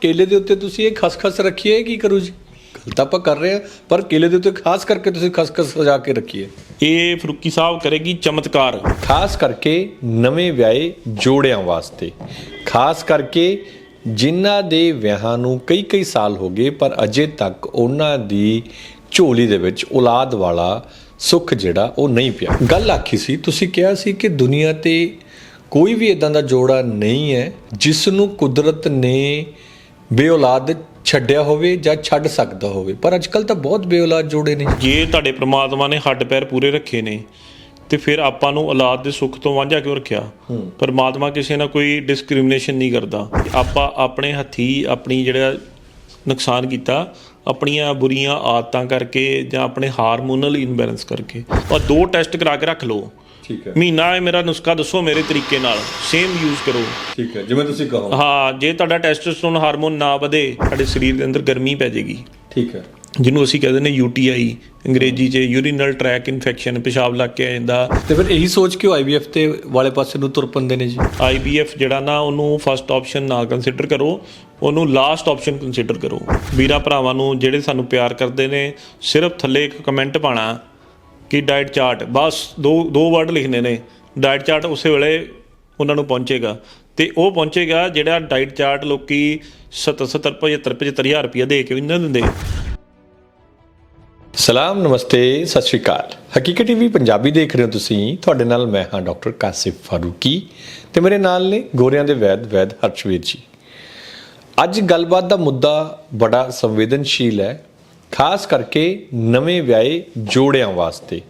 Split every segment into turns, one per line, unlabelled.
ਕੇਲੇ ਦੇ ਉੱਤੇ ਤੁਸੀਂ ਇਹ ਖਸਖਸ ਰੱਖੀ ਹੈ ਇਹ ਕੀ ਕਰੂ ਜੀ? ਗੱਲ ਤਾਂ ਆਪਾਂ ਕਰ ਰਹੇ ਹਾਂ ਪਰ ਕੇਲੇ ਦੇ ਉੱਤੇ ਖਾਸ ਕਰਕੇ ਤੁਸੀਂ ਖਸਖਸ ਸਜਾ ਕੇ ਰੱਖੀ ਹੈ
ਇਹ ਫਰੂਕੀ ਸਾਹਿਬ ਕਰੇਗੀ ਚਮਤਕਾਰ।
ਖਾਸ ਕਰਕੇ ਨਵੇਂ ਵਿਆਹੇ ਜੋੜਿਆਂ ਵਾਸਤੇ। ਖਾਸ ਕਰਕੇ ਜਿਨ੍ਹਾਂ ਦੇ ਵਿਆਹਾਂ ਨੂੰ ਕਈ ਕਈ ਸਾਲ ਹੋ ਗਏ ਪਰ ਅਜੇ ਤੱਕ ਉਹਨਾਂ ਦੀ ਝੋਲੀ ਦੇ ਵਿੱਚ ਔਲਾਦ ਵਾਲਾ ਸੁੱਖ ਜਿਹੜਾ ਉਹ ਨਹੀਂ ਪਿਆ। ਗੱਲ ਆਖੀ ਸੀ ਤੁਸੀਂ ਕਿਹਾ ਸੀ ਕਿ ਦੁਨੀਆ ਤੇ ਕੋਈ ਵੀ ਇਦਾਂ ਦਾ ਜੋੜਾ ਨਹੀਂ ਹੈ ਜਿਸ ਨੂੰ ਕੁਦਰਤ ਨੇ ਬੇਔਲਾਦ ਛੱਡਿਆ ਹੋਵੇ ਜਾਂ ਛੱਡ ਸਕਦਾ ਹੋਵੇ। ਪਰ ਅੱਜਕੱਲ ਤਾਂ ਬਹੁਤ ਬੇਔਲਾਦ ਜੋੜੇ ਨੇ।
ਜੇ ਤੁਹਾਡੇ ਪ੍ਰਮਾਤਮਾ ਨੇ ਹੱਡ ਪੈਰ ਪੂਰੇ ਰੱਖੇ ਨੇ ਤੇ ਫਿਰ ਆਪਾਂ ਨੂੰ ਔਲਾਦ ਦੇ ਸੁੱਖ ਤੋਂ ਵਾਂਝਾ ਕਿਉਂ ਰੱਖਿਆ? ਪਰਮਾਤਮਾ ਕਿਸੇ ਨਾਲ ਕੋਈ ਡਿਸਕ੍ਰਿਮੀਨੇਸ਼ਨ ਨਹੀਂ ਕਰਦਾ। ਆਪਾਂ ਆਪਣੇ ਹੱਥੀ ਆਪਣੀ ਜਿਹੜਾ ਨੁਕਸਾਨ ਕੀਤਾ ਆਪਣੀਆਂ ਬੁਰੀਆਂ ਆਦਤਾਂ ਕਰਕੇ ਜਾਂ ਆਪਣੇ ਹਾਰਮੋਨਲ ਇਨਬੈਲੈਂਸ ਕਰਕੇ। ਔਰ ਦੋ ਟੈਸਟ ਕਰਾ ਕੇ ਰੱਖ ਲਓ।
ਠੀਕ ਹੈ।
ਮਹੀਨਾ ਇਹ ਮੇਰਾ ਨੁਸਖਾ ਦੱਸੋ ਮੇਰੇ ਤਰੀਕੇ ਨਾਲ। ਸੇਮ ਯੂਜ਼ ਕਰੋ।
ਠੀਕ ਹੈ ਜਿਵੇਂ ਤੁਸੀਂ ਕਹੋ।
ਹਾਂ ਜੇ ਤੁਹਾਡਾ ਟੈਸਟੋਸਟੇਰੋਨ ਹਾਰਮੋਨ ਨਾ ਵਧੇ ਤੁਹਾਡੇ ਸਰੀਰ ਦੇ ਅੰਦਰ ਗਰਮੀ ਪੈ ਜਾਏਗੀ।
ਠੀਕ ਹੈ।
ਜਿਹਨੂੰ ਅਸੀਂ ਕਹਿੰਦੇ ਨੇ ਯੂਟੀਆਈ ਅੰਗਰੇਜ਼ੀ 'ਚ ਯੂਰੀਨਲ ਟਰੈਕ ਇਨਫੈਕਸ਼ਨ ਪਿਸ਼ਾਬ ਲੱਗ ਕੇ ਆ ਜਾਂਦਾ।
ਤੇ ਫਿਰ ਇਹੀ ਸੋਚ ਕੇ ਉਹ ਆਈਵੀਐਫ ਤੇ ਵਾਲੇ ਪਾਸੇ ਨੂੰ ਤੁਰ ਪੰਦੇ ਨੇ ਜੀ?
ਆਈਬੀਐਫ ਜਿਹੜਾ ਨਾ ਉਹਨੂੰ ਫਸਟ ਆਪਸ਼ਨ ਨਾ ਕੰਸੀਡਰ ਕਰੋ ਉਹਨੂੰ ਲਾਸਟ ਆਪਸ਼ਨ ਕੰਸੀਡਰ ਕਰੋ। ਵੀਰਾਂ ਭਰਾਵਾਂ ਨੂੰ ਜਿਹੜੇ ਸਾਨੂੰ ਪਿਆਰ ਕਰਦੇ ਨੇ ਸਿਰਫ ਥੱਲੇ ਇੱਕ ਕਮੈਂਟ ਪਾਣਾ ਕਿ ਡਾਈਟ ਚਾਰਟ ਬਸ ਦੋ ਦੋ ਵਰਡ ਲਿਖਣੇ ਨੇ। ਡਾਈਟ ਚਾਰਟ ਉਸੇ ਵੇਲੇ ਉਹਨਾਂ ਨੂੰ ਪਹੁੰਚੇਗਾ। ਤੇ ਉਹ ਪਹੁੰਚੇਗਾ ਜਿਹੜਾ ਡਾਈਟ ਚਾਰਟ ਲੋਕੀ 70 70 75 75000 ਰੁਪਏ ਦੇ ਕੇ ਵੀ ਨਹੀਂ ਦਿੰਦੇ।
ਸਲਾਮ, ਨਮਸਤੇ, ਸਤਿ ਸ਼੍ਰੀ ਅਕਾਲ। ਹਕੀਕਤ ਟੀਵੀ ਪੰਜਾਬੀ ਦੇਖ ਰਹੇ ਹੋ ਤੁਸੀਂ। ਤੁਹਾਡੇ ਨਾਲ ਮੈਂ ਹਾਂ ਡਾਕਟਰ ਕਾਸਿਫ ਫਾਰੂਕੀ ਤੇ ਮੇਰੇ ਨਾਲ ਨੇ ਗੋਰਿਆਂ ਦੇ ਵੈਦ ਵੈਦ ਹਰਸ਼ਵੀਰ ਜੀ। ਅੱਜ ਗੱਲਬਾਤ ਦਾ ਮੁੱਦਾ ਬੜਾ ਸੰਵੇਦਨਸ਼ੀਲ ਹੈ। ਖਾਸ ਕਰਕੇ ਨਵੇਂ ਵਿਆਹੇ ਜੋੜਿਆਂ ਵਾਸਤੇ।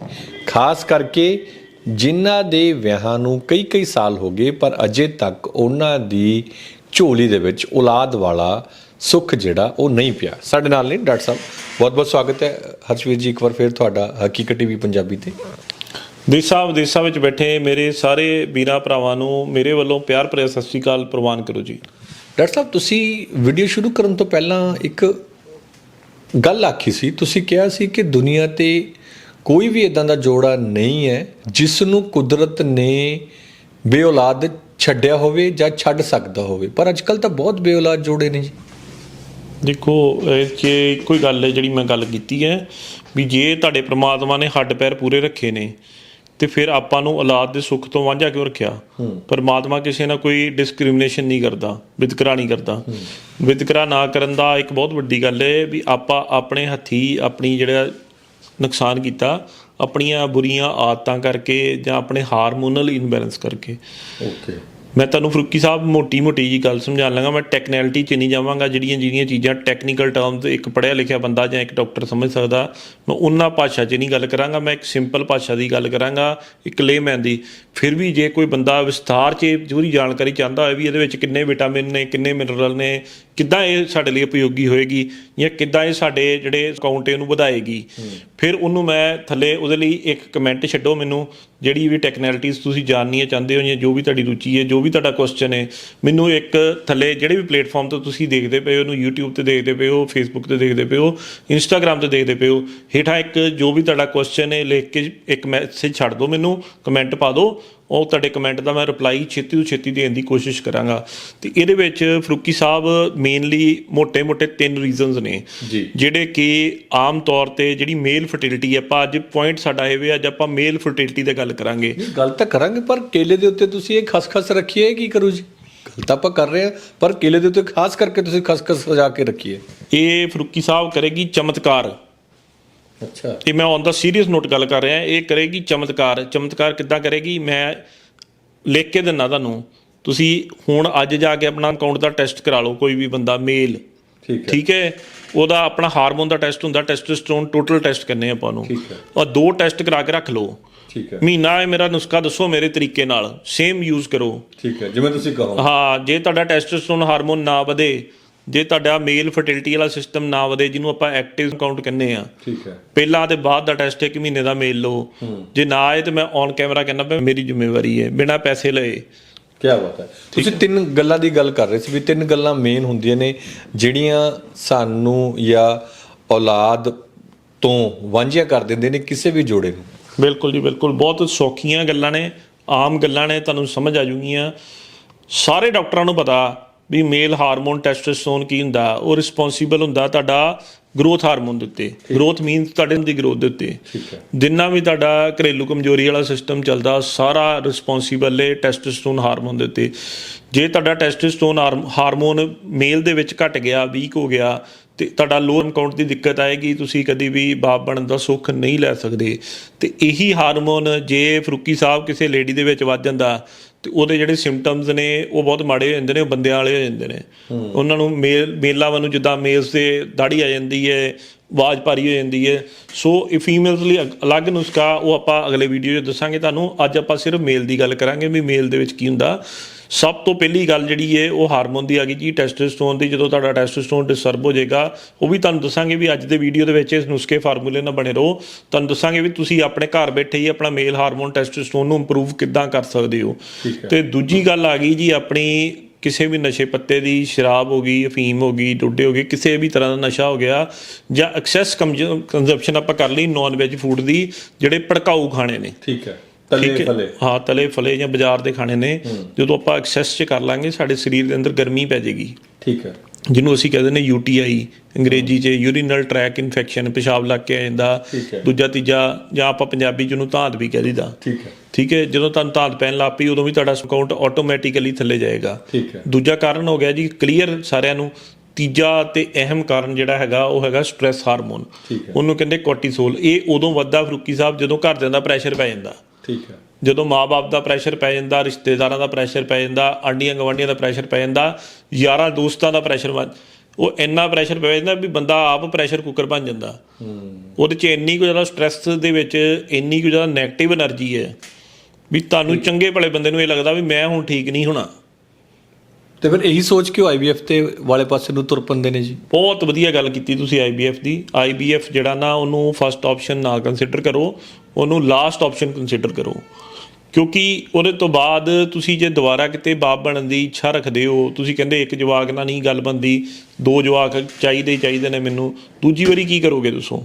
ਖਾਸ ਕਰਕੇ ਜਿਨ੍ਹਾਂ ਦੇ ਵਿਆਹਾਂ ਨੂੰ ਕਈ ਕਈ ਸਾਲ ਹੋ ਗਏ ਪਰ ਅਜੇ ਤੱਕ ਉਹਨਾਂ ਦੀ ਝੋਲੀ ਦੇ ਵਿੱਚ ਔਲਾਦ ਵਾਲਾ ਸੁੱਖ ਜਿਹੜਾ ਉਹ ਨਹੀਂ ਪਿਆ। ਸਾਡੇ ਨਾਲ ਨੇ ਡਾਕਟਰ ਸਾਹਿਬ ਬਹੁਤ ਬਹੁਤ ਸਵਾਗਤ ਹੈ। ਹਰਸ਼ਵੀਰ ਜੀ ਇੱਕ ਵਾਰ ਫਿਰ ਤੁਹਾਡਾ ਹਕੀਕਤ ਟੀਵੀ ਪੰਜਾਬੀ ਤੇ।
ਦੇਸ਼ਾਂ ਵਿਦੇਸ਼ਾਂ ਵਿੱਚ ਬੈਠੇ ਮੇਰੇ ਸਾਰੇ ਵੀਰਾਂ ਭਰਾਵਾਂ ਨੂੰ ਮੇਰੇ ਵੱਲੋਂ ਪਿਆਰ ਭਰਿਆ ਸਤਿ ਸ਼੍ਰੀ ਅਕਾਲ ਪ੍ਰਵਾਨ ਕਰੋ ਜੀ।
ਡਾਕਟਰ ਸਾਹਿਬ ਤੁਸੀਂ ਵੀਡੀਓ ਸ਼ੁਰੂ ਕਰਨ ਤੋਂ ਪਹਿਲਾਂ ਇੱਕ ਗੱਲ ਆਖੀ ਸੀ, ਤੁਸੀਂ ਕਿਹਾ ਸੀ ਕਿ ਦੁਨੀਆ ਤੇ ਕੋਈ ਵੀ ਇਦਾਂ ਦਾ ਜੋੜਾ ਨਹੀਂ ਹੈ ਜਿਸ ਨੂੰ ਕੁਦਰਤ ਨੇ ਬੇਔਲਾਦ ਛੱਡਿਆ ਹੋਵੇ ਜਾਂ ਛੱਡ ਸਕਦਾ ਹੋਵੇ। ਪਰ ਅੱਜਕੱਲ ਤਾਂ ਬਹੁਤ ਬੇਔਲਾਦ ਜੋੜੇ ਨੇ ਜੀ।
ਦੇਖੋ, ਇਹ 'ਚ ਇੱਕੋ ਹੀ ਗੱਲ ਹੈ ਜਿਹੜੀ ਮੈਂ ਗੱਲ ਕੀਤੀ ਹੈ ਵੀ ਜੇ ਤੁਹਾਡੇ ਪ੍ਰਮਾਤਮਾ ਨੇ ਹੱਡ ਪੈਰ ਪੂਰੇ ਰੱਖੇ ਨੇ ਤੇ ਫਿਰ ਆਪਾਂ ਨੂੰ ਔਲਾਦ ਦੇ ਸੁੱਖ ਤੋਂ ਵਾਂਝਾ ਕਿਉਂ ਰੱਖਿਆ? ਪਰਮਾਤਮਾ ਕਿਸੇ ਨਾਲ ਕੋਈ ਡਿਸਕ੍ਰਿਮੀਨੇਸ਼ਨ ਨਹੀਂ ਕਰਦਾ ਵਿਤਕਰਾ ਨਹੀਂ ਕਰਦਾ। ਵਿਤਕਰਾ ਨਾ ਕਰਨ ਦਾ ਇੱਕ ਬਹੁਤ ਵੱਡੀ ਗੱਲ ਹੈ ਵੀ ਆਪਾਂ ਆਪਣੇ ਹੱਥੀ ਆਪਣੀ ਜਿਹੜਾ ਨੁਕਸਾਨ ਕੀਤਾ ਆਪਣੀਆਂ ਬੁਰੀਆਂ ਆਦਤਾਂ ਕਰਕੇ ਜਾਂ ਆਪਣੇ ਹਾਰਮੋਨਲ ਇਨਬੈਲੈਂਸ ਕਰਕੇ।
ਓਕੇ
ਮੈਂ ਤੁਹਾਨੂੰ ਫਰੂਕੀ ਸਾਹਿਬ ਮੋਟੀ ਮੋਟੀ ਜੀ ਗੱਲ ਸਮਝਾਉਣ ਲੱਗਾ, ਮੈਂ ਟੈਕਨੈਲਿਟੀ 'ਚ ਨਹੀਂ ਜਾਵਾਂਗਾ, ਜਿਹੜੀਆਂ ਜਿਹੜੀਆਂ ਚੀਜ਼ਾਂ ਟੈਕਨੀਕਲ ਟਰਮਸ ਇੱਕ ਪੜ੍ਹਿਆ ਲਿਖਿਆ ਬੰਦਾ ਜਾਂ ਇੱਕ ਡਾਕਟਰ ਸਮਝ ਸਕਦਾ, ਮੈਂ ਉਹਨਾਂ ਭਾਸ਼ਾ 'ਚ ਨਹੀਂ ਗੱਲ ਕਰਾਂਗਾ, ਮੈਂ ਇੱਕ ਸਿੰਪਲ ਭਾਸ਼ਾ ਦੀ ਗੱਲ ਕਰਾਂਗਾ, ਇੱਕ ਲੇਮੈਨ ਦੀ। ਫਿਰ ਵੀ ਜੇ ਕੋਈ ਬੰਦਾ ਵਿਸਥਾਰ 'ਚ ਪੂਰੀ ਜਾਣਕਾਰੀ ਚਾਹੁੰਦਾ ਹੋਵੇ ਵੀ ਇਹਦੇ ਵਿੱਚ ਕਿੰਨੇ ਵਿਟਾਮਿਨ ਨੇ, ਕਿੰਨੇ ਮਿਨਰਲ ਨੇ ਕਿੱਦਾਂ ਇਹ ਸਾਡੇ ਲਈ ਉਪਯੋਗੀ ਹੋਏਗੀ ਜਾਂ ਕਿੱਦਾਂ ਇਹ ਸਾਡੇ ਜਿਹੜੇ ਅਕਾਊਂਟ ਨੂੰ ਵਧਾਏਗੀ? ਫਿਰ ਉਹਨੂੰ ਮੈਂ ਥੱਲੇ ਉਹਦੇ ਲਈ ਇੱਕ ਕਮੈਂਟ ਛੱਡੋ ਮੈਨੂੰ, ਜਿਹੜੀ ਵੀ ਟੈਕਨੈਲਿਟੀਜ਼ ਤੁਸੀਂ ਜਾਣਨੀਆਂ ਚਾਹੁੰਦੇ ਹੋ ਜਾਂ ਜੋ ਵੀ ਤੁਹਾਡੀ ਰੁਚੀ ਹੈ, ਜੋ ਵੀ ਤੁਹਾਡਾ ਕੁਐਸਚਨ ਹੈ, ਮੈਨੂੰ ਇੱਕ ਥੱਲੇ ਜਿਹੜੇ ਵੀ ਪਲੇਟਫਾਰਮ ਤੋਂ ਤੁਸੀਂ ਦੇਖਦੇ ਪਏ ਹੋ, ਉਹਨੂੰ YouTube ਤੇ ਦੇਖਦੇ ਪਏ ਹੋ, Facebook ਤੇ ਦੇਖਦੇ ਪਏ ਹੋ, Instagram ਤੇ ਦੇਖਦੇ ਪਏ ਹੋ, ਹੇਠਾਂ ਇੱਕ ਜੋ ਵੀ ਤੁਹਾਡਾ ਕੁਐਸਚਨ ਹੈ, ਲਿਖ ਕੇ ਇੱਕ ਮੈਸੇਜ ਛੱਡ ਦਿਓ ਮੈਨੂੰ ਕਮੈਂਟ ਪਾ ਦਿਓ। ਉਹ ਤੁਹਾਡੇ ਕਮੈਂਟ ਦਾ ਮੈਂ ਰਿਪਲਾਈ ਛੇਤੀ ਤੋਂ ਛੇਤੀ ਦੇਣ ਦੀ ਕੋਸ਼ਿਸ਼ ਕਰਾਂਗਾ। ਤੇ ਇਹਦੇ ਵਿੱਚ ਫਰੂਕੀ ਸਾਹਿਬ ਮੇਨਲੀ ਮੋٹے-ਮੋٹے ਤਿੰਨ ਰੀਜ਼ਨਸ ਨੇ। ਜਿਹੜੇ ਕਿ ਆਮ ਤੌਰ ਤੇ ਜਿਹੜੀ ਮੇਲ ਫਰਟੀਲਿਟੀ ਹੈ ਆਪਾਂ ਅੱਜ ਪੁਆਇੰਟ ਸਾਡਾ ਇਹ ਵੇ ਅੱਜ ਆਪਾਂ ਮੇਲ ਫਰਟਿਲਿਟੀ ਦੇ ਗੱਲ ਕਰਾਂਗੇ।
ਗੱਲ ਤਾਂ ਕਰਾਂਗੇ ਪਰ ਕੇਲੇ ਦੇ ਉੱਤੇ ਤੁਸੀਂ ਇਹ ਖਸਖਸ ਰੱਖੀਏ ਕੀ ਕਰੋ ਜੀ? ਗੱਲ ਤਾਂ ਆਪਾਂ ਕਰ ਰਹੇ ਆ ਪਰ ਕਿਲੇ ਦੇ ਉੱਤੇ ਖਾਸ ਕਰਕੇ ਤੁਸੀਂ ਖਸਖਸ ਸਜਾ ਕੇ ਰੱਖੀਏ।
ਇਹ ਫਰੂਕੀ ਸਾਹਿਬ ਕਰੇਗੀ ਚਮਤਕਾਰ।
ਅੱਛਾ।
ਇਹ ਮੈਂ ਔਨ ਦਾ ਸੀਰੀਅਸ ਨੋਟ ਗੱਲ ਕਰ ਰਿਹਾ ਇਹ ਕਰੇਗੀ ਚਮਤਕਾਰ। ਚਮਤਕਾਰ ਕਿੱਦਾਂ ਕਰੇਗੀ? ਮੈਂ ਲਿਖ ਕੇ ਦਿੰਨਾ ਤੁਹਾਨੂੰ। ਤੁਸੀਂ ਹੁਣ ਅੱਜ ਜਾ ਕੇ ਆਪਣਾ ਅਕਾਊਂਟ ਦਾ ਟੈਸਟ ਕਰਾ ਲਓ ਕੋਈ ਵੀ ਬੰਦਾ ਮੇਲ
ਠੀਕ ਹੈ।
ਠੀਕ ਹੈ? ਉਹਦਾ ਆਪਣਾ ਹਾਰਮੋਨ ਦਾ ਟੈਸਟ ਹੁੰਦਾ ਟੈਸਟੋਸਟੇਰੋਨ ਟੋਟਲ ਟੈਸਟ ਕਰਨੇ ਆਪਾਂ ਨੂੰ
ਠੀਕ ਹੈ।
ਔਰ ਦੋ ਟੈਸਟ ਕਰਾ ਕੇ ਰੱਖ ਲਓ।
ਠੀਕ ਹੈ।
ਮਹੀਨਾ ਇਹ ਮੇਰਾ ਨੁਸਖਾ ਦੱਸੋ ਮੇਰੇ ਤਰੀਕੇ ਨਾਲ। ਸੇਮ ਯੂਜ਼ ਕਰੋ।
ਠੀਕ ਹੈ ਜਿਵੇਂ ਤੁਸੀਂ ਕਹੋ।
ਹਾਂ ਜੇ ਤੁਹਾਡਾ ਟੈਸਟੋਸਟੇਰੋਨ ਹਾਰਮੋਨ ਨਾ ਵਧੇ ਜੇ ਤੁਹਾਡਾ ਮੇਲ ਫਰਟੀਲਿਟੀ ਵਾਲਾ ਸਿਸਟਮ ਨਾ ਵਧੇ ਜਿਹਨੂੰ ਆਪਾਂ ਐਕਟਿਵ ਕਾਊਂਟ ਕਹਿੰਦੇ ਆ
ਠੀਕ ਹੈ।
ਪਹਿਲਾਂ ਤੇ ਬਾਅਦ ਦਾ ਟੈਸਟ ਇੱਕ ਮਹੀਨੇ ਦਾ ਮੇਲ ਲਓ। ਜੇ ਨਾ ਆਏ ਤੇ ਮੈਂ ਔਨ ਕੈਮਰਾ ਕਹਿੰਦਾ ਵੀ ਮੇਰੀ ਜ਼ਿੰਮੇਵਾਰੀ ਹੈ ਬਿਨਾ ਪੈਸੇ ਲਏ।
ਕੀ ਬਾਤ ਹੈ। ਤੁਸੀਂ ਤਿੰਨ ਗੱਲਾਂ ਦੀ ਗੱਲ ਕਰ ਰਹੇ ਸੀ ਵੀ ਤਿੰਨ ਗੱਲਾਂ ਮੇਨ ਹੁੰਦੀਆਂ ਨੇ ਜਿਹੜੀਆਂ ਸਾਨੂੰ ਜਾਂ ਔਲਾਦ ਤੋਂ ਵਾਂਝਿਆ ਕਰ ਦਿੰਦੇ ਨੇ ਕਿਸੇ ਵੀ ਜੋੜੇ ਨੂੰ।
ਬਿਲਕੁਲ ਜੀ ਬਿਲਕੁਲ। ਬਹੁਤ ਸੌਖੀਆਂ ਗੱਲਾਂ ਨੇ ਆਮ ਗੱਲਾਂ ਨੇ ਤੁਹਾਨੂੰ ਸਮਝ ਆ ਜੂਗੀਆਂ। ਸਾਰੇ ਡਾਕਟਰਾਂ ਨੂੰ ਪਤਾ ਵੀ ਮੇਲ ਹਾਰਮੋਨ ਟੈਸਟੋਸਟੇਰੋਨ ਕੀ ਹੁੰਦਾ? ਉਹ ਰਿਸਪੌਂਸੀਬਲ ਹੁੰਦਾ ਤੁਹਾਡਾ ਗਰੋਥ ਹਾਰਮੋਨ ਦੇ ਉੱਤੇ। ਗਰੋਥ ਮੀਨਸ ਤੁਹਾਡੇ ਦੀ ਗਰੋਥ ਦੇ ਉੱਤੇ। ਜਿੰਨਾ ਵੀ ਤੁਹਾਡਾ ਘਰੇਲੂ ਕਮਜ਼ੋਰੀ ਵਾਲਾ ਸਿਸਟਮ ਚੱਲਦਾ ਸਾਰਾ ਰਿਸਪੌਂਸੀਬਲ ਹੈ ਟੈਸਟੋਸਟੇਰੋਨ ਹਾਰਮੋਨ ਦੇ ਉੱਤੇ। ਜੇ ਤੁਹਾਡਾ ਟੈਸਟੋਸਟੇਰੋਨ ਹਾਰਮ- ਹਾਰਮੋਨ ਮੇਲ ਦੇ ਵਿੱਚ ਘਟ ਗਿਆ ਵੀਕ ਹੋ ਗਿਆ ਤੇ ਤੁਹਾਡਾ ਲੋਅਰ ਕਾਊਂਟ ਦੀ ਦਿੱਕਤ ਆਏਗੀ ਤੁਸੀਂ ਕਦੀ ਵੀ ਬਾਪ ਬਣਨ ਦਾ ਸੁੱਖ ਨਹੀਂ ਲੈ ਸਕਦੇ। ਤੇ ਇਹੀ ਹਾਰਮੋਨ ਜੇ ਫਰੂਕੀ ਸਾਹਿਬ ਕਿਸੇ ਲੇਡੀ ਦੇ ਵਿੱਚ ਵੱਧ ਜਾਂਦਾ ਤੇ ਉਹਦੇ ਜਿਹੜੇ ਸਿੰਪਟਮਸ ਨੇ ਉਹ ਬਹੁਤ ਮਾੜੇ ਹੋ ਜਾਂਦੇ ਨੇ ਉਹ ਬੰਦਿਆਂ ਵਾਲੇ ਹੋ ਜਾਂਦੇ ਨੇ। ਉਹਨਾਂ ਨੂੰ ਮੇਲ ਮੇਲਾਂ ਨੂੰ ਜਿੱਦਾਂ ਮੇਲਸ ਤੇ ਦਾੜੀ ਆ ਜਾਂਦੀ ਹੈ ਆਵਾਜ਼ ਭਾਰੀ ਹੋ ਜਾਂਦੀ ਹੈ। ਸੋ ਇਹ ਫੀਮੇਲਸ ਲਈ ਅਗ- ਅਲੱਗ ਨੁਸਖਾ ਉਹ ਆਪਾਂ ਅਗਲੇ ਵੀਡੀਓ 'ਚ ਦੱਸਾਂਗੇ ਤੁਹਾਨੂੰ। ਅੱਜ ਆਪਾਂ ਸਿਰਫ ਮੇਲ ਦੀ ਗੱਲ ਕਰਾਂਗੇ ਵੀ ਮੇਲ ਦੇ ਵਿੱਚ ਕੀ ਹੁੰਦਾ। ਸਭ ਤੋਂ ਪਹਿਲੀ ਗੱਲ ਜਿਹੜੀ ਹੈ ਉਹ ਹਾਰਮੋਨ ਦੀ ਆ ਗਈ ਜੀ ਟੈਸਟੋਸਟੇਰੋਨ ਦੀ। ਜਦੋਂ ਤੁਹਾਡਾ ਟੈਸਟੋਸਟੇਰੋਨ ਡਿਸਟਰਬ ਹੋ ਜਾਏਗਾ ਉਹ ਵੀ ਤੁਹਾਨੂੰ ਦੱਸਾਂਗੇ ਵੀ ਅੱਜ ਦੇ ਵੀਡੀਓ ਦੇ ਵਿੱਚ ਇਸ ਨੁਸਖੇ ਫਾਰਮੂਲੇ ਨਾਲ ਬਣੇ ਰਹੋ। ਤੁਹਾਨੂੰ ਦੱਸਾਂਗੇ ਵੀ ਤੁਸੀਂ ਆਪਣੇ ਘਰ ਬੈਠੇ ਹੀ ਆਪਣਾ ਮੇਲ ਹਾਰਮੋਨ ਟੈਸਟੋਸਟੇਰੋਨ ਨੂੰ ਇੰਪਰੂਵ ਕਿੱਦਾਂ ਕਰ ਸਕਦੇ ਹੋ। ਤੇ ਦੂਜੀ ਗੱਲ ਆ ਗਈ ਜੀ ਆਪਣੀ ਕਿਸੇ ਵੀ ਨਸ਼ੇ ਪੱਤੇ ਦੀ ਸ਼ਰਾਬ ਹੋ ਗਈ ਅਫੀਮ ਹੋ ਗਈ ਡੁੱਡੇ ਹੋ ਗਏ ਕਿਸੇ ਵੀ ਤਰ੍ਹਾਂ ਦਾ ਨਸ਼ਾ ਹੋ ਗਿਆ ਜਾਂ ਐਕਸੈਸ ਕੰਜ਼ੰਪਸ਼ਨ ਆਪਾਂ ਕਰ ਲਈ ਨਾਨ ਵੈਜ ਫੂਡ ਦੀ ਜਿਹੜੇ ਭੜਕਾਊ ਖਾਣੇ ਨੇ।
ਠੀਕ ਹੈ। ਤਲੇ? ਫਲੇ।
ਹਾਂ ਤਲੇ ਫਲੇ ਜਾਂ ਬਾਜ਼ਾਰ ਦੇ ਖਾਣੇ ਨੇ ਜਦੋਂ ਆਪਾਂ ਐਕਸੈਸ ਚ ਕਰ ਲਾਂਗੇ ਸਾਡੇ ਸਰੀਰ ਦੇ ਅੰਦਰ ਗਰਮੀ ਪੈ ਜਾਏਗੀ।
ਠੀਕ ਹੈ।
ਜਿਹਨੂੰ ਅਸੀਂ ਕਹਿੰਦੇ ਨੇ ਯੂਟੀਆਈ ਅੰਗਰੇਜ਼ੀ 'ਚ ਯੂਰੀਨਲ ਟਰੈਕ ਇਨਫੈਕਸ਼ਨ ਪਿਸ਼ਾਬ ਲੱਗ ਕੇ ਆ ਜਾਂਦਾ। ਦੂਜਾ ਤੀਜਾ ਜਾਂ ਆਪਾਂ ਪੰਜਾਬੀ 'ਚ ਉਹਨੂੰ ਧਾਤ ਵੀ ਕਹਿ ਦਈਦਾ।
ਠੀਕ ਹੈ।
ਠੀਕ ਹੈ ਜਦੋਂ ਤੁਹਾਨੂੰ ਧਾਤ ਪੈਣ ਲੱਗ ਪਈ ਉਦੋਂ ਵੀ ਤੁਹਾਡਾ ਅਕਾਊਂਟ ਆਟੋਮੈਟਿਕਲੀ ਥੱਲੇ ਜਾਏਗਾ।
ਠੀਕ ਹੈ।
ਦੂਜਾ ਕਾਰਨ ਹੋ ਗਿਆ ਜੀ ਕਲੀਅਰ ਸਾਰਿਆਂ ਨੂੰ ਤੀਜਾ ਤੇ ਅਹਿਮ ਕਾਰਨ ਜਿਹੜਾ ਹੈਗਾ ਉਹ ਹੈਗਾ ਸਟ੍ਰੈਸ ਹਾਰਮੋਨ ਉਹਨੂੰ ਕਹਿੰਦੇ ਕੋਰਟੀਸੋਲ ਇਹ ਉਦੋਂ ਵੱਧਦਾ ਫਰੂਕੀ ਸਾਹਿਬ ਜਦੋਂ ਘਰਦਿਆਂ ਦਾ ਪ੍ਰੈਸ਼ਰ ਪੈ ਜਾਂਦਾ।
ਠੀਕ ਹੈ।
ਜਦੋਂ ਮਾਪੇ ਦਾ ਪ੍ਰੈਸ਼ਰ ਪੈ ਜਾਂਦਾ ਰਿਸ਼ਤੇਦਾਰਾਂ ਦਾ ਪ੍ਰੈਸ਼ਰ ਪੈ ਜਾਂਦਾ ਆਂਡੀਆਂ ਗਵਾਂਡੀਆਂ ਦਾ ਪ੍ਰੈਸ਼ਰ ਪੈ ਜਾਂਦਾ ਯਾਰਾਂ ਦੋਸਤਾਂ ਦਾ ਪ੍ਰੈਸ਼ਰ ਉਹ ਇੰਨਾ ਪ੍ਰੈਸ਼ਰ ਪੈ ਜਾਂਦਾ ਵੀ ਬੰਦਾ ਆਪ ਪ੍ਰੈਸ਼ਰ ਕੁੱਕਰ ਬਣ ਜਾਂਦਾ। ਉਹਦੇ ਚ ਇੰਨੀ ਕੁ ਜ਼ਿਆਦਾ ਸਟ੍ਰੈਸ ਦੇ ਵਿੱਚ ਇੰਨੀ ਕੁ ਜ਼ਿਆਦਾ 네ਗੇਟਿਵ એનર્ਜੀ ਹੈ ਵੀ ਤੁਹਾਨੂੰ ਚੰਗੇ ਭਲੇ ਬੰਦੇ ਨੂੰ ਇਹ ਲੱਗਦਾ ਵੀ ਮੈਂ ਹੁਣ ਠੀਕ ਨਹੀਂ ਹੋਣਾ।
ਤੇ ਫਿਰ ਇਹੀ ਸੋਚ ਕੇ ਆਈਵੀਐਫ ਤੇ ਵਾਲੇ ਪਾਸੇ ਨੂੰ ਤੁਰ ਪੰਦੇ ਨੇ ਜੀ।
ਬਹੁਤ ਵਧੀਆ ਗੱਲ ਕੀਤੀ ਤੁਸੀਂ IBF ਦੀ। IBF ਜਿਹੜਾ ਨਾ ਉਹਨੂੰ ਫਸਟ ਆਪਸ਼ਨ ਨਾ ਕੰਸੀਡਰ ਕਰੋ ਉਹਨੂੰ ਲਾਸਟ ਆਪਸ਼ਨ ਕੰਸੀਡਰ ਕਰੋ। ਕਿਉਂਕਿ ਉਹਦੇ ਤੋਂ ਬਾਅਦ ਤੁਸੀਂ ਜੇ ਦੁਬਾਰਾ ਕਿਤੇ ਬਾਪ ਬਣਨ ਦੀ ਇੱਛਾ ਰੱਖਦੇ ਹੋ ਤੁਸੀਂ ਕਹਿੰਦੇ ਇੱਕ ਜਵਾਕ ਨਾਲ ਨਹੀਂ ਗੱਲ ਬੰਦੀ ਦੋ ਜਵਾਕ ਚਾਹੀਦੇ ਚਾਹੀਦੇ ਨੇ ਮੈਨੂੰ ਦੂਜੀ ਵਾਰੀ ਕੀ ਕਰੋਗੇ ਦੱਸੋ?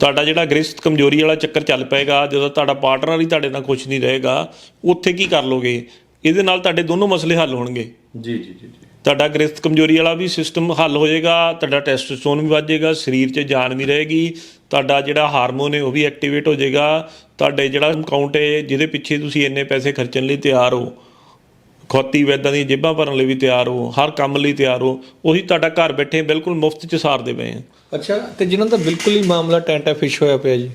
ਤੁਹਾਡਾ ਜਿਹੜਾ ਗ੍ਰਸਤ ਕਮਜ਼ੋਰੀ ਵਾਲਾ ਚੱਕਰ ਚੱਲ ਪਏਗਾ ਜਦੋਂ ਤੁਹਾਡਾ ਪਾਰਟਨਰ ਹੀ ਤੁਹਾਡੇ ਨਾਲ ਖੁਸ਼ ਨਹੀਂ ਰਹੇਗਾ ਉੱਥੇ ਕੀ ਕਰ ਲੋਗੇ? ਇਹਦੇ ਨਾਲ ਤੁਹਾਡੇ ਦੋਨੋਂ ਮਸਲੇ ਹੱਲ ਹੋਣਗੇ।
ਜੀ ਜੀ ਜੀ
ਤੁਹਾਡਾ ਗ੍ਰਸਤ ਕਮਜ਼ੋਰੀ ਵਾਲਾ ਵੀ ਸਿਸਟਮ ਹੱਲ ਹੋ ਜਾਏਗਾ ਤੁਹਾਡਾ ਟੈਸਟੋਸਟੇਰੋਨ ਵੀ ਵੱਧ ਜਾਏਗਾ ਸਰੀਰ 'ਚ ਜਾਨ ਵੀ ਰਹੇਗੀ ਤੁਹਾਡਾ ਜਿਹੜਾ ਹਾਰਮੋਨ ਹੈ ਉਹ ਵੀ ਐਕਟੀਵੇਟ ਹੋ ਜਾਏਗਾ ਤੁਹਾਡੇ ਜਿਹੜਾ ਅਕਾਊਂਟ ਹੈ ਜਿਹਦੇ ਪਿੱਛੇ ਤੁਸੀਂ ਇੰਨੇ ਪੈਸੇ ਖਰਚਣ ਲਈ ਤਿਆਰ ਹੋ ਖੋਤੀ ਵੈਦਾਂ ਦੀਆਂ ਜੇਬਾਂ ਭਰਨ ਲਈ ਵੀ ਤਿਆਰ ਹੋ ਹਰ ਕੰਮ ਲਈ ਤਿਆਰ ਹੋ ਉਹੀ ਤੁਹਾਡਾ ਘਰ ਬੈਠੇ ਬਿਲਕੁਲ ਮੁਫਤ 'ਚ ਸਾਰਦੇ ਪਏ ਆ।
ਅੱਛਾ ਤੇ ਜਿਨ੍ਹਾਂ ਦਾ ਬਿਲਕੁਲ ਹੀ ਮਾਮਲਾ ਟੈਂਟਾ ਫਿਸ਼ ਹੋਇਆ ਪਿਆ ਜੀ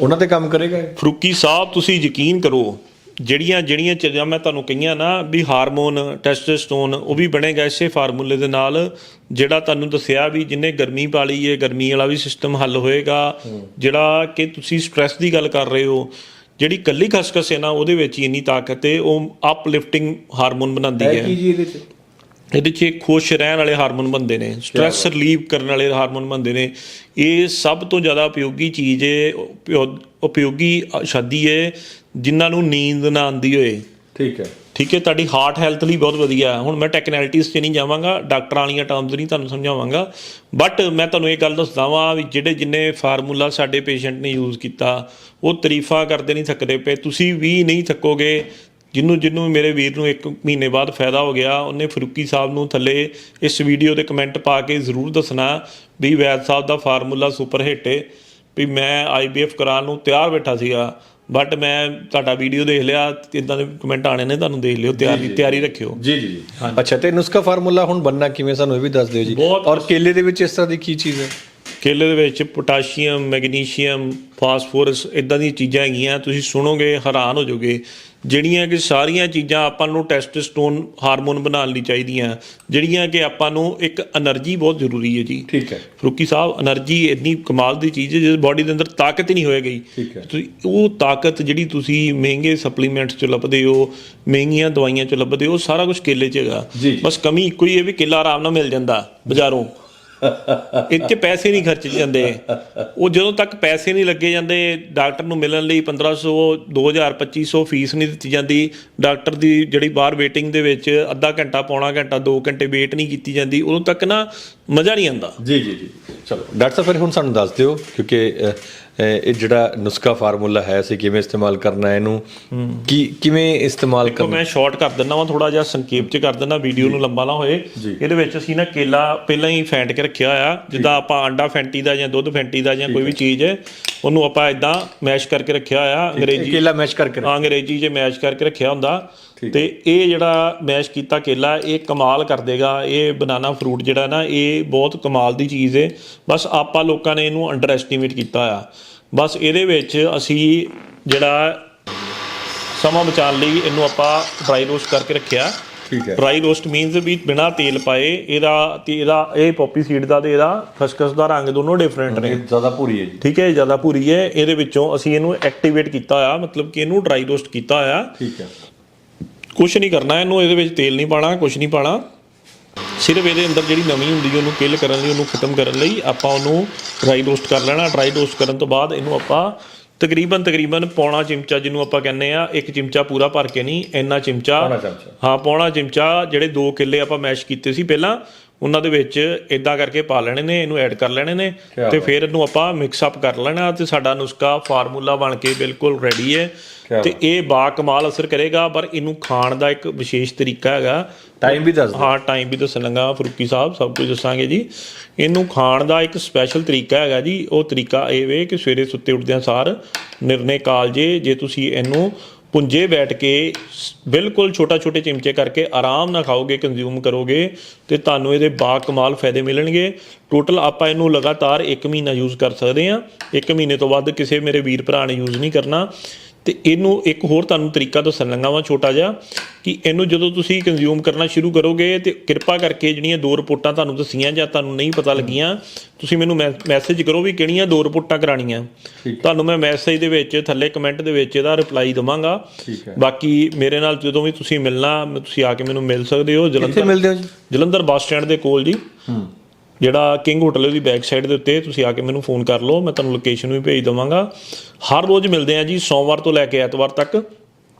ਉਹਨਾਂ ਤੇ ਕੰਮ ਕਰੇਗਾ?
ਫਰੂਕੀ ਸਾਹਿਬ ਤੁਸੀਂ ਯਕੀਨ ਕਰੋ ਜਿਹੜੀਆਂ ਜਿਹੜੀਆਂ ਚੀਜ਼ਾਂ ਮੈਂ ਤੁਹਾਨੂੰ ਕਹੀਆਂ ਨਾ ਵੀ ਹਾਰਮੋਨ ਟੈਸਟੋਸਟੇਰੋਨ ਉਹ ਵੀ ਬਣੇਗਾ ਇਸੇ ਫਾਰਮੂਲੇ ਦੇ ਨਾਲ ਜਿਹੜਾ ਤੁਹਾਨੂੰ ਦੱਸਿਆ ਵੀ ਜਿੰਨੇ ਗਰਮੀ ਪਾਲੀ ਹੈ ਗਰਮੀ ਵਾਲਾ ਵੀ ਸਿਸਟਮ ਹੱਲ ਹੋਏਗਾ। ਜਿਹੜਾ ਕਿ ਤੁਸੀਂ ਸਟ੍ਰੈਸ ਦੀ ਗੱਲ ਕਰ ਰਹੇ ਹੋ ਜਿਹੜੀ ਕੱਲੀ ਖਸਖਸ ਹੈ ਨਾ ਉਹਦੇ ਵਿੱਚ ਹੀ ਇੰਨੀ ਤਾਕਤ ਹੈ ਉਹ ਅਪਲਿਫਟਿੰਗ ਹਾਰਮੋਨ ਬਣਾਉਂਦੀ
ਹੈ
ਹੈ।
ਕੀ ਜੀ ਇਹਦੇ ਚ?
ਇਹਦੇ 'ਚ ਖੁਸ਼ ਰਹਿਣ ਵਾਲੇ ਹਾਰਮੋਨ ਬੰਦੇ ਨੇ ਸਟ੍ਰੈਸ ਰਿਲੀਵ ਕਰਨ ਵਾਲੇ ਹਾਰਮੋਨ ਬੰਦੇ ਨੇ। ਇਹ ਸਭ ਤੋਂ ਜ਼ਿਆਦਾ ਉਪਯੋਗੀ ਚੀਜ਼ ਹੈ ਉਪਯੋ- ਉਪਯੋਗੀ ਸ਼ਾਦੀ ਹੈ ਜਿਨ੍ਹਾਂ ਨੂੰ ਨੀਂਦ ਨਾ ਆਉਂਦੀ ਹੋਏ।
ਠੀਕ ਹੈ।
ਠੀਕ ਹੈ ਤੁਹਾਡੀ ਹਾਰਟ ਹੈਲਥ ਲਈ ਬਹੁਤ ਵਧੀਆ। ਹੁਣ ਮੈਂ ਟੈਕਨੈਲਿਟੀਜ਼ 'ਚ ਨਹੀਂ ਜਾਵਾਂਗਾ ਡਾਕਟਰਾਂ ਵਾਲੀਆਂ ਟਰਮਸ ਨਹੀਂ ਤੁਹਾਨੂੰ ਸਮਝਾਵਾਂਗਾ। ਬਟ ਮੈਂ ਤੁਹਾਨੂੰ ਇਹ ਗੱਲ ਦੱਸਦਾ ਵਾਂ ਵੀ ਜਿਹੜੇ ਜਿੰਨੇ ਫਾਰਮੂਲਾ ਸਾਡੇ ਪੇਸ਼ੈਂਟ ਨੇ ਯੂਜ਼ ਕੀਤਾ ਉਹ ਤਾਰੀਫਾਂ ਕਰਦੇ ਨਹੀਂ ਥੱਕਦੇ ਪਏ। ਤੁਸੀਂ ਵੀ ਨਹੀਂ ਥੱਕੋਗੇ ਜਿਹਨੂੰ ਜਿਹਨੂੰ ਮੇਰੇ ਵੀਰ ਨੂੰ ਇੱਕ ਮਹੀਨੇ ਬਾਅਦ ਫਾਇਦਾ ਹੋ ਗਿਆ ਉਹਨੇ ਫਰੂਕੀ ਸਾਹਿਬ ਨੂੰ ਥੱਲੇ ਇਸ ਵੀਡੀਓ ਦੇ ਕਮੈਂਟ ਪਾ ਕੇ ਜ਼ਰੂਰ ਦੱਸਣਾ ਵੀ ਵੈਦ ਸਾਹਿਬ ਦਾ ਫਾਰਮੂਲਾ ਸੁਪਰ ਹਿੱਟ ਹੈ ਵੀ ਮੈਂ ਆਈਬੀਐਫ ਕਰਾਉਣ ਨੂੰ ਤਿਆਰ ਬੈਠਾ ਸੀਗਾ। ਬਟ ਮੈਂ ਤੁਹਾਡਾ ਵੀਡੀਓ ਦੇਖ ਲਿਆ ਇਦਾਂ ਦੇ ਕਮੈਂਟ ਆਣੇ ਨੇ ਤੁਹਾਨੂੰ ਦੇਖ ਲਿਓ ਤਿਆਰੀ ਤਿਆਰੀ ਰੱਖਿਓ।
ਜੀ ਜੀ ਜੀ। ਅੱਛਾ ਤੇ ਨੁਸਖਾ ਫਾਰਮੂਲਾ ਹੁਣ ਬੰਨਾ ਕਿਵੇਂ ਸਾਨੂੰ ਇਹ ਵੀ ਦੱਸ ਦਿਓ ਜੀ।
ਬਹੁਤ-
ਔਰ ਕੇਲੇ ਦੇ ਵਿੱਚ ਇਸ ਤਰ੍ਹਾਂ ਦੀ ਕੀ ਚੀਜ਼ ਹੈ?
ਕੇਲੇ ਦੇ ਵਿੱਚ ਪੋਟਾਸ਼ੀਅਮ ਮੈਗਨੀਸ਼ੀਅਮ ਫਾਸਫੋਰਸ ਇਦਾਂ ਦੀਆਂ ਚੀਜ਼ਾਂ ਹੈਗੀਆਂ ਤੁਸੀਂ ਸੁਣੋਗੇ ਹੈਰਾਨ ਹੋ ਜਾਓਗੇ ਜਿਹੜੀਆਂ ਕਿ ਸਾਰੀਆਂ ਚੀਜ਼ਾਂ ਆਪਾਂ ਨੂੰ ਟੈਸਟੋਸਟੋਨ ਹਾਰਮੋਨ ਬਣਾਉਣ ਲਈ ਚਾਹੀਦੀਆਂ ਜਿਹੜੀਆਂ ਕਿ ਆਪਾਂ ਨੂੰ ਇੱਕ એનર્ਜੀ ਬਹੁਤ ਜ਼ਰੂਰੀ ਹੈ ਜੀ।
ਠੀਕ ਹੈ।
ਫਰੂਕੀ ਸਾਹਿਬ એનર્ਜੀ ਇੰਨੀ ਕਮਾਲ ਦੀ ਚੀਜ਼ ਹੈ ਜਿਸ ਬਾਡੀ ਦੇ ਅੰਦਰ ਤਾਕਤ ਹੀ ਨਹੀਂ ਹੋਏਗੀ ਤੁਸੀਂ ਉਹ ਤਾਕਤ ਜਿਹੜੀ ਤੁਸੀਂ ਮਹਿੰਗੇ ਸਪਲੀਮੈਂਟਸ ਚ ਲੱਭਦੇ ਹੋ ਮਹਿੰਗੀਆਂ ਦਵਾਈਆਂ ਚ ਲੱਭਦੇ ਹੋ ਸਾਰਾ ਕੁਝ ਕੇਲੇ ਚ ਹੈਗਾ। ਬਸ ਕਮੀ ਇੱਕੋ ਹੀ ਹੈ ਵੀ ਕੇਲਾ ਆਰਾਮ ਨਾਲ ਮਿਲ ਜਾਂਦਾ ਬਾਜ਼ਾਰੋਂ। ਇੱਥੇ ਪੈਸੇ ਨਹੀਂ ਖਰਚ ਜਾਂਦੇ। ਉਹ ਜਦੋਂ ਤੱਕ ਪੈਸੇ ਨਹੀਂ ਲੱਗੇ ਜਾਂਦੇ, ਡਾਕਟਰ ਨੂੰ ਮਿਲਣ ਲਈ 1500 2000 2500 ਫੀਸ ਨਹੀਂ ਦਿੱਤੀ ਜਾਂਦੀ। ਡਾਕਟਰ ਦੀ ਜਿਹੜੀ ਬਾਹਰ ਵੇਟਿੰਗ ਦੇ ਵਿੱਚ ਅੱਧਾ ਘੰਟਾ, ਪੌਣਾ ਘੰਟਾ 2 ਘੰਟੇ ਵੇਟ ਨਹੀਂ ਕੀਤੀ ਜਾਂਦੀ। ਉਦੋਂ ਤੱਕ ਨਾ ਮਜ਼ਾ ਨਹੀਂ ਆਉਂਦਾ।
ਜੀ ਜੀ ਜੀ। ਚਲੋ, ਡਾਕਟਰ ਸਾਹਿਬ, ਫਿਰ ਹੁਣ ਸਾਨੂੰ ਦੱਸ ਦਿਓ, ਕਿਉਂਕਿ ਇਹ ਜਿਹੜਾ ਨੁਸਖਾ ਫਾਰਮੂਲਾ ਹੈ ਅਸੀਂ ਕਿਵੇਂ ਇਸਤੇਮਾਲ ਕਰਨਾ ਹੈ ਇਹਨੂੰ? ਕੀ ਕਿਵੇਂ ਇਸਤੇਮਾਲ ਕਰਨਾ?
ਮੈਂ ਸ਼ਾਰਟ ਕਰ ਦਿੰਦਾ ਵਾਂ ਥੋੜਾ ਜਿਹਾ ਸੰਖੇਪ ਚ ਕਰ ਦਿੰਦਾ ਵੀਡੀਓ ਨੂੰ ਲੰਬਾ ਨਾ ਹੋਏ। ਇਹਦੇ ਵਿੱਚ ਅਸੀਂ ਨਾ ਕੇਲਾ ਪਹਿਲਾਂ ਹੀ ਫੈਂਟ ਕੇ ਰੱਖਿਆ ਹੋਇਆ ਜਿੱਦਾਂ ਆਪਾਂ ਅੰਡਾ ਫੈਂਟੀ ਦਾ ਜਾਂ ਦੁੱਧ ਫੈਂਟੀ ਦਾ ਜਾਂ ਕੋਈ ਵੀ ਚੀਜ਼ ਹੈ ਉਹਨੂੰ ਆਪਾਂ ਇਦਾਂ ਮੈਸ਼ ਕਰਕੇ ਰੱਖਿਆ ਹੋਇਆ ਅੰਗਰੇਜ਼ੀ
ਕੇਲਾ ਮੈਸ਼ ਕਰਕੇ
ਹਾਂ, ਅੰਗਰੇਜ਼ੀ 'ਚ ਮੈਸ਼ ਕਰਕੇ ਰੱਖਿਆ ਹੁੰਦਾ। ਤੇ ਇਹ ਜਿਹੜਾ ਮੈਸ਼ ਕੀਤਾ ਕੇਲਾ ਇਹ ਕਮਾਲ ਕਰ ਦੇਗਾ। ਇਹ ਬਨਾਨਾ ਫਰੂਟ ਜਿਹੜਾ ਨਾ ਇਹ ਬਹੁਤ ਕਮਾਲ ਦੀ ਚੀਜ਼ ਹੈ ਬਸ ਆਪਾਂ ਲੋਕਾਂ ਨੇ ਇਹਨੂੰ ਅੰਡਰ ਐਸਟੀਮੇਟ ਕੀਤਾ ਆ। ਬਸ ਇਹਦੇ ਵਿੱਚ ਅਸੀਂ ਜਿਹੜਾ ਸਮਾਂ ਬਚਾਉਣ ਲਈ ਇਹਨੂੰ ਆਪਾਂ ਡਰਾਈ ਰੋਸਟ ਕਰਕੇ ਰੱਖਿਆ।
ਠੀਕ ਹੈ।
ਡਰਾਈ ਰੋਸਟ ਮੀਨਸ ਵੀ ਬਿਨਾ ਤੇਲ ਪਾਏ ਇਹਦਾ ਤੇ ਇਹਦਾ ਇਹ ਪੋਪੀ ਸੀਡ ਦਾ ਤੇ ਇਹਦਾ ਖਸਖਸ ਦਾ ਰੰਗ ਦੋਨੋਂ ਡਿਫਰੈਂਟ ਨੇ।
ਜ਼ਿਆਦਾ ਪੂਰੀ ਹੈ ਜੀ।
ਠੀਕ ਹੈ ਜ਼ਿਆਦਾ ਭੂਰੀ ਹੈ। ਇਹਦੇ ਵਿੱਚੋਂ ਅਸੀਂ ਇਹਨੂੰ ਐਕਟੀਵੇਟ ਕੀਤਾ ਹੋਇਆ ਮਤਲਬ ਕਿ ਇਹਨੂੰ ਡਰਾਈ ਰੋਸਟ ਕੀਤਾ ਹੋਇਆ
ਠੀਕ ਹੈ।
ਕੁਝ ਨਹੀਂ ਕਰਨਾ ਇਹਨੂੰ ਇਹਦੇ ਵਿੱਚ ਤੇਲ ਨਹੀਂ ਪਾਣਾ ਕੁਝ ਨਹੀਂ ਪਾਣਾ ਸਿਰਫ ਇਹਦੇ ਅੰਦਰ ਜਿਹੜੀ ਨਮੀ ਹੁੰਦੀ ਉਹਨੂੰ ਕਿਲ ਕਰਨ ਲਈ ਉਹਨੂੰ ਖਤਮ ਕਰਨ ਲਈ ਆਪਾਂ ਉਹਨੂੰ ਡਰਾਈ ਰੋਸਟ ਕਰ ਲੈਣਾ। ਡਰਾਈ ਰੋਸਟ ਕਰਨ ਤੋਂ ਬਾਅਦ ਇਹਨੂੰ ਆਪਾਂ ਤਕਰੀਬਨ ਤਕਰੀਬਨ ਪੌਣਾ ਚਮਚਾ ਜਿਹਨੂੰ ਆਪਾਂ ਕਹਿੰਦੇ ਆ ਇੱਕ ਚਮਚਾ ਪੂਰਾ ਭਰ ਕੇ ਨਹੀਂ ਇੰਨਾ ਚਮਚਾ। ਹਾਂ ਪੌਣਾ ਚਮਚਾ ਜਿਹੜੇ 2 ਕਿੱਲੇ ਆਪਾਂ ਮੈਸ਼ ਕੀਤੇ ਸੀ ਪਹਿਲਾਂ ਉਹਨਾਂ ਦੇ ਵਿੱਚ ਇਦਾਂ ਕਰਕੇ ਪਾ ਲੈਣੇ ਨੇ ਇਹਨੂੰ ਐਡ ਕਰ ਲੈਣੇ ਨੇ ਤੇ ਫਿਰ ਇਹਨੂੰ ਆਪਾਂ ਮਿਕਸ ਅਪ ਕਰ ਲੈਣਾ ਤੇ ਸਾਡਾ ਨੁਸਖਾ ਫਾਰਮੂਲਾ ਬਣ ਕੇ ਬਿਲਕੁਲ ਰੈਡੀ ਹੈ। ਤੇ ਇਹ ਬਾ ਕਮਾਲ ਅਸਰ ਕਰੇਗਾ ਪਰ ਇਹਨੂੰ ਖਾਣ ਦਾ ਇੱਕ ਵਿਸ਼ੇਸ਼ ਤਰੀਕਾ ਹੈਗਾ।
ਟਾਈਮ ਵੀ ਦੱਸ
ਹਾਂ ਟਾਈਮ ਵੀ ਦੱਸਣ ਲੱਗਾ ਫਰੂਕੀ ਸਾਹਿਬ ਸਭ ਕੁਝ ਦੱਸਾਂਗੇ ਜੀ। ਇਹਨੂੰ ਖਾਣ ਦਾ ਇੱਕ ਸਪੈਸ਼ਲ ਤਰੀਕਾ ਹੈਗਾ ਜੀ। ਉਹ ਤਰੀਕਾ ਇਹ ਵੇ ਕਿ ਸਵੇਰੇ ਸੁੱਤੇ ਉੱਠਦਿਆਂ ਸਾਰ ਨਿਰਣੇ ਕਾਲਜੇ ਜੇ ਤੁਸੀਂ ਇਹਨੂੰ ਪੁੰਜੇ ਬੈਠ ਕੇ ਸ- ਬਿਲਕੁਲ ਛੋਟਾ ਛੋਟੇ ਚਮਚੇ ਕਰਕੇ ਆਰਾਮ ਨਾਲ ਖਾਓਗੇ ਕੰਜ਼ਿਊਮ ਕਰੋਗੇ ਤੇ ਤੁਹਾਨੂੰ ਇਹਦੇ ਬਾ ਕਮਾਲ ਫਾਇਦੇ ਮਿਲਣਗੇ। ਟੋਟਲ ਆਪਾਂ ਇਹਨੂੰ ਲਗਾਤਾਰ 1 ਮਹੀਨਾ ਯੂਜ਼ ਕਰ ਸਕਦੇ ਹਾਂ। 1 ਮਹੀਨੇ ਤੋਂ ਵੱਧ ਕਿਸੇ ਮੇਰੇ ਵੀਰ ਭਰਾ ਨੇ ਯੂਜ਼ ਨਹੀਂ ਕਰਨਾ। ਤੇ ਇਹਨੂੰ ਇੱਕ ਹੋਰ ਤੁਹਾਨੂੰ ਤਰੀਕਾ ਦੱਸਣ ਲੱਗਾ ਵਾਂ ਛੋਟਾ ਜਿਹਾ ਕਿ ਇਹਨੂੰ ਜਦੋਂ ਤੁਸੀਂ ਕੰਜ਼ਿਊਮ ਕਰਨਾ ਸ਼ੁਰੂ ਕਰੋਗੇ ਤੇ ਕਿਰਪਾ ਕਰਕੇ ਜਿਹੜੀਆਂ ਦੋ ਰਿਪੋਰਟਾਂ ਤੁਹਾਨੂੰ ਦਸੀਆਂ ਜਾਂ ਤੁਹਾਨੂੰ ਨਹੀਂ ਪਤਾ ਲੱਗੀਆਂ ਤੁਸੀਂ ਮੈਨੂੰ ਮੈਸੇਜ ਕਰੋ ਵੀ ਕਿਹੜੀਆਂ ਦੋ ਰਿਪੋਰਟਾਂ ਕਰਾਣੀਆਂ। ਤੁਹਾਨੂੰ ਮੈਂ ਮੈਸੇਜ ਦੇ ਵਿੱਚ ਥੱਲੇ ਕਮੈਂਟ ਦੇ ਵਿੱਚ ਇਹਦਾ ਰਿਪਲਾਈ ਦਵਾਂਗਾ। ਬਾਕੀ ਮੇਰੇ ਨਾਲ ਜਦੋਂ ਵੀ ਤੁਸੀਂ ਮਿਲਣਾ ਤੁਸੀਂ ਆ ਕੇ ਮੈਨੂੰ ਮਿਲ ਸਕਦੇ ਹੋ। ਜਲੰਧਰ
ਮਿਲਦੇ ਹੋ ਜੀ?
ਜਲੰਧਰ ਬੱਸ ਸਟੈਂਡ ਦੇ ਕੋਲ ਜੀ।
ਹੂੰ।
ਜਿਹੜਾ ਕਿੰਗ ਹੋਟਲ ਦੀ ਬੈਕ ਸਾਈਡ ਦੇ ਉੱਤੇ ਤੁਸੀਂ ਆ ਕੇ ਮੈਨੂੰ ਫੋਨ ਕਰ ਲਓ ਮੈਂ ਤੁਹਾਨੂੰ ਲੋਕੇਸ਼ਨ ਵੀ ਭੇਜ ਦਵਾਂਗਾ। ਹਰ ਰੋਜ਼ ਮਿਲਦੇ ਆ ਜੀ ਸੋਮਵਾਰ ਤੋਂ ਲੈ ਕੇ ਐਤਵਾਰ ਤੱਕ।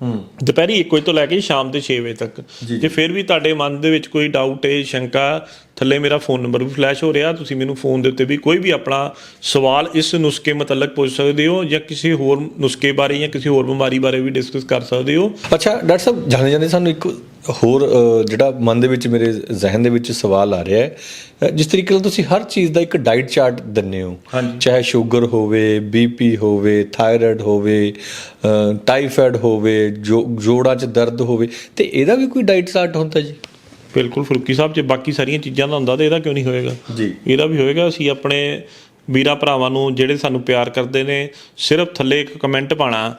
ਹੂੰ।
ਦੁਪਹਿਰੀ 1 ਵਜੇ ਤੋਂ ਲੈ ਕੇ ਸ਼ਾਮ ਦੇ 6 ਵਜੇ ਤੱਕ।
ਜੀ।
ਜੇ ਫਿਰ ਵੀ ਤੁਹਾਡੇ ਮਨ ਦੇ ਵਿੱਚ ਕੋਈ ਡਾਊਟ ਹੈ ਸ਼ੰਕਾ ਥੱਲੇ ਮੇਰਾ ਫੋਨ ਨੰਬਰ ਵੀ ਫਲੈਸ਼ ਹੋ ਰਿਹਾ ਤੁਸੀਂ ਮੈਨੂੰ ਫੋਨ ਦੇ ਉੱਤੇ ਵੀ ਕੋਈ ਵੀ ਆਪਣਾ ਸਵਾਲ ਇਸ ਨੁਸਖੇ ਮੁਤਲਕ ਪੁੱਛ ਸਕਦੇ ਹੋ ਜਾਂ ਕਿਸੇ ਹੋਰ ਨੁਸਖੇ ਬਾਰੇ ਜਾਂ ਕਿਸੇ ਹੋਰ ਬਿਮਾਰੀ ਬਾਰੇ ਵੀ ਡਿਸਕਸ ਕਰ ਸਕਦੇ ਹੋ।
ਅੱਛਾ ਡਾਕਟਰ ਸਾਹਿਬ ਜਾਣੇ ਜਾਂਦੇ ਸਾਨੂੰ ਇੱਕ ਹੋਰ ਜਿਹੜਾ ਮਨ ਦੇ ਵਿੱਚ ਮੇਰੇ ਜ਼ਿਹਨ ਦੇ ਵਿੱਚ ਸਵਾਲ ਆ ਰਿਹਾ ਹੈ ਜਿਸ ਤਰੀਕੇ ਨਾਲ ਤੁਸੀਂ ਹਰ ਚੀਜ਼ ਦਾ ਇੱਕ ਡਾਈਟ ਚਾਰਟ ਦਿੰਦੇ ਹੋ। ਚਾਹੇ ਸ਼ੂਗਰ ਹੋਵੇ ਬੀਪੀ ਹੋਵੇ ਥਾਇਰਾਇਡ ਹੋਵੇ ਟਾਈਫਾਇਡ ਹੋਵੇ ਜੋੜਾਂ 'ਚ ਦਰਦ ਹੋਵੇ ਤੇ ਇਹਦਾ ਵੀ ਕੋਈ ਡਾਈਟ ਚਾਰਟ ਹੁੰਦਾ ਜੀ?
ਬਿਲਕੁਲ ਫਰੂਕੀ ਸਾਹਿਬ ਜੇ ਬਾਕੀ ਸਾਰੀਆਂ ਚੀਜ਼ਾਂ ਦਾ ਹੁੰਦਾ ਤੇ ਇਹਦਾ ਕਿਉਂ ਨਹੀਂ ਹੋਏਗਾ?
ਜੀ।
ਇਹਦਾ ਵੀ ਹੋਏਗਾ ਅਸੀਂ ਆਪਣੇ ਵੀਰਾਂ ਭਰਾਵਾਂ ਨੂੰ ਜਿਹੜੇ ਸਾਨੂੰ ਪਿਆਰ ਕਰਦੇ ਨੇ ਸਿਰਫ ਥੱਲੇ ਇੱਕ ਕਮੈਂਟ ਪਾਣਾ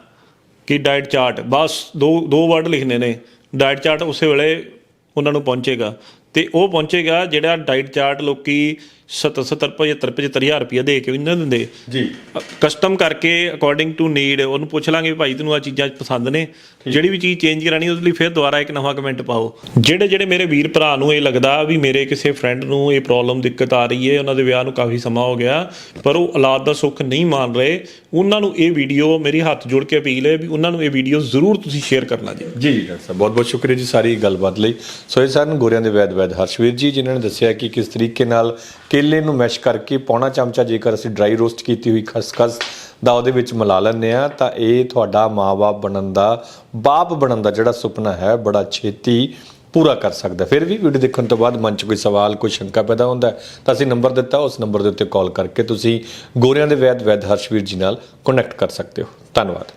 ਕਿ ਡਾਈਟ ਚਾਰਟ ਬਸ ਦੋ ਦੋ ਵਰਡ ਲਿਖਣੇ ਨੇ। ਡਾਈਟ ਚਾਰਟ ਉਸੇ ਵੇਲੇ ਉਹਨਾਂ ਨੂੰ ਪਹੁੰਚੇਗਾ। ਤੇ ਉਹ ਪਹੁੰਚੇਗਾ ਜਿਹੜਾ ਡਾਈਟ ਚਾਰਟ ਲੋਕੀ 70 70 75 75000 ਰੁਪਇਆ ਦੇ ਕੇ ਵੀ ਨਹੀਂ ਦਿੰਦੇ।
ਜੀ।
ਕਸਟਮ ਕਰਕੇ ਅਕੋਰਡਿੰਗ ਟੂ ਨੀਡ ਉਹਨੂੰ ਪੁੱਛ ਲਾਂਗੇ ਵੀ ਭਾਈ ਤੈਨੂੰ ਆ ਚੀਜ਼ਾਂ ਪਸੰਦ ਨੇ। ਜਿਹੜੀ ਵੀ ਚੀਜ਼ ਚੇਂਜ ਕਰਾਣੀ ਉਹਦੇ ਲਈ ਫਿਰ ਦੁਬਾਰਾ ਇੱਕ ਨਵਾਂ ਕਮੈਂਟ ਪਾਓ। ਜਿਹੜੇ ਜਿਹੜੇ ਮੇਰੇ ਵੀਰ ਭਰਾ ਨੂੰ ਇਹ ਲੱਗਦਾ ਵੀ ਮੇਰੇ ਕਿਸੇ ਫਰੈਂਡ ਨੂੰ ਇਹ ਪ੍ਰੋਬਲਮ ਦਿੱਕਤ ਆ ਰਹੀ ਹੈ ਉਹਨਾਂ ਦੇ ਵਿਆਹ ਨੂੰ ਕਾਫੀ ਸਮਾਂ ਹੋ ਗਿਆ ਪਰ ਉਹ ਔਲਾਦ ਦਾ ਸੁੱਖ ਨਹੀਂ ਮੰਨ ਰਹੇ ਉਹਨਾਂ ਨੂੰ ਇਹ ਵੀਡੀਓ ਮੇਰੀ ਹੱਥ ਜੋੜ ਕੇ ਅਪੀਲ ਹੈ ਵੀ ਉਹਨਾਂ ਨੂੰ ਇਹ ਵੀਡੀਓ ਜ਼ਰੂਰ ਤੁਸੀਂ ਸ਼ੇਅਰ ਕਰਨਾ ਜੀ।
ਜੀ ਡਾਕਟਰ ਸਾਹਿਬ ਬਹੁਤ ਬਹੁਤ ਸ਼ੁਕਰੀਆ ਜੀ ਸਾਰੀ ਗੱਲਬਾਤ ਲਈ। ਸੋ ਇਹ ਸਨ ਗੋਰਿਆਂ ਦੇ ਵੈਦ ਵੈਦ ਹਰਸ਼ਵੀਰ ਜੀ, ਜਿਨ੍ਹਾਂ ਨੇ ਦੱਸਿਆ ਕਿ ਕਿਸ ਤਰੀਕੇ ਨਾਲ ਕੇਲੇ ਨੂੰ ਮੈਸ਼ ਕਰਕੇ ਪੌਣਾ ਚਮਚਾ ਜੇਕਰ ਅਸੀਂ ਡਰਾਈ ਰੋਸਟ ਕੀਤੀ ਹੋਈ ਖਸਖਸ ਦਾ ਉਹਦੇ ਵਿੱਚ ਮਿਲਾ ਲੈਂਦੇ ਆ ਤਾਂ ਇਹ ਤੁਹਾਡਾ ਮਾਂ-ਬਾਪ ਬਣਨ ਦਾ, ਬਾਪ ਬਣਨ ਦਾ ਜਿਹੜਾ ਸੁਪਨਾ ਹੈ, ਬੜਾ ਛੇਤੀ ਪੂਰਾ ਕਰ ਸਕਦਾ। ਫਿਰ ਵੀ ਵੀਡੀਓ ਦੇਖਣ ਤੋਂ ਬਾਅਦ ਮਨ 'ਚ ਕੋਈ ਸਵਾਲ, ਕੋਈ ਸ਼ੰਕਾ ਪੈਦਾ ਹੁੰਦਾ ਤਾਂ ਅਸੀਂ ਨੰਬਰ ਦਿੱਤਾ, ਉਸ ਨੰਬਰ ਦੇ ਉੱਤੇ ਕਾਲ ਕਰਕੇ ਤੁਸੀਂ ਗੋਰਿਆਂ ਦੇ ਵੈਦ ਵੈਦ ਹਰਸ਼ਵੀਰ ਜੀ ਨਾਲ ਕਨੈਕਟ ਕਰ ਸਕਦੇ ਹੋ। ਧੰਨਵਾਦ।